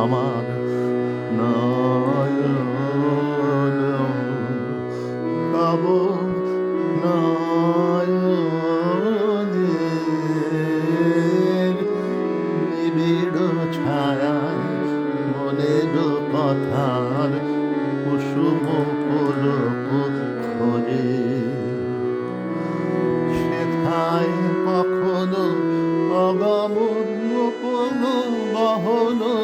আমার নয়ন তব নয়নের নিবিড় ছায়ায় মনের কথার কুসুম পুলক খোঁজে। সেথায় কখনো বহন মায়ায়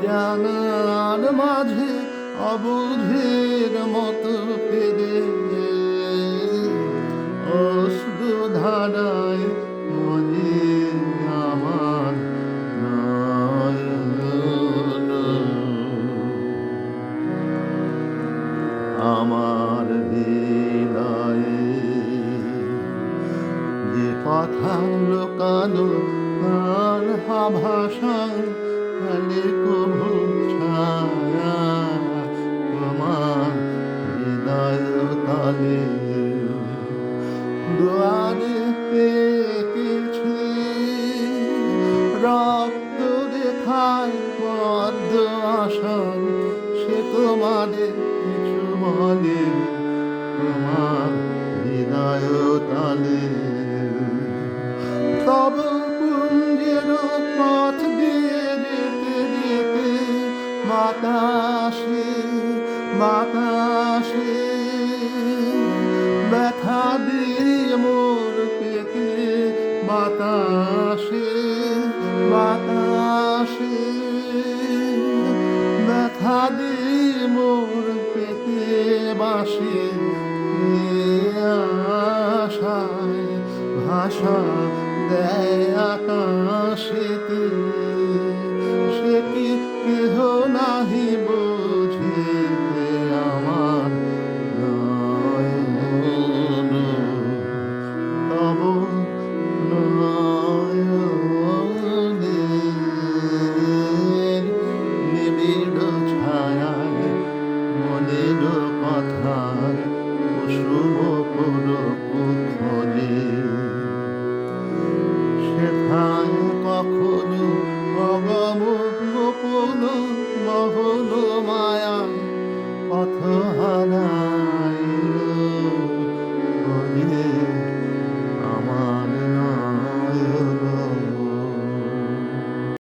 অজানার মাঝে অবুঝের মতো ফেরে অশ্রু ধারায় মনে আমার আমার হৃদয়ে যে কথা লোকানো তার ভাষা কালে কভু ছায়া তোমার হৃদয় তলে দুয়ারে পেকেছে রেখায় পদ্ম আসন সে তোমাদের কিছু বলে তোমার হৃদয় তালে পথ বাতাসে বাতাসে ব্যথা দিয়ে মোর পেতে বাতাসে বাতাসে ব্যথা দিয়ে মোর পেতে বাসে। আশায় ভাষা দেয় আকাশ এল কথার কুসুম পুরকুলে সেখানে কখনো অগম গোপন মহল মায়া পথ হারা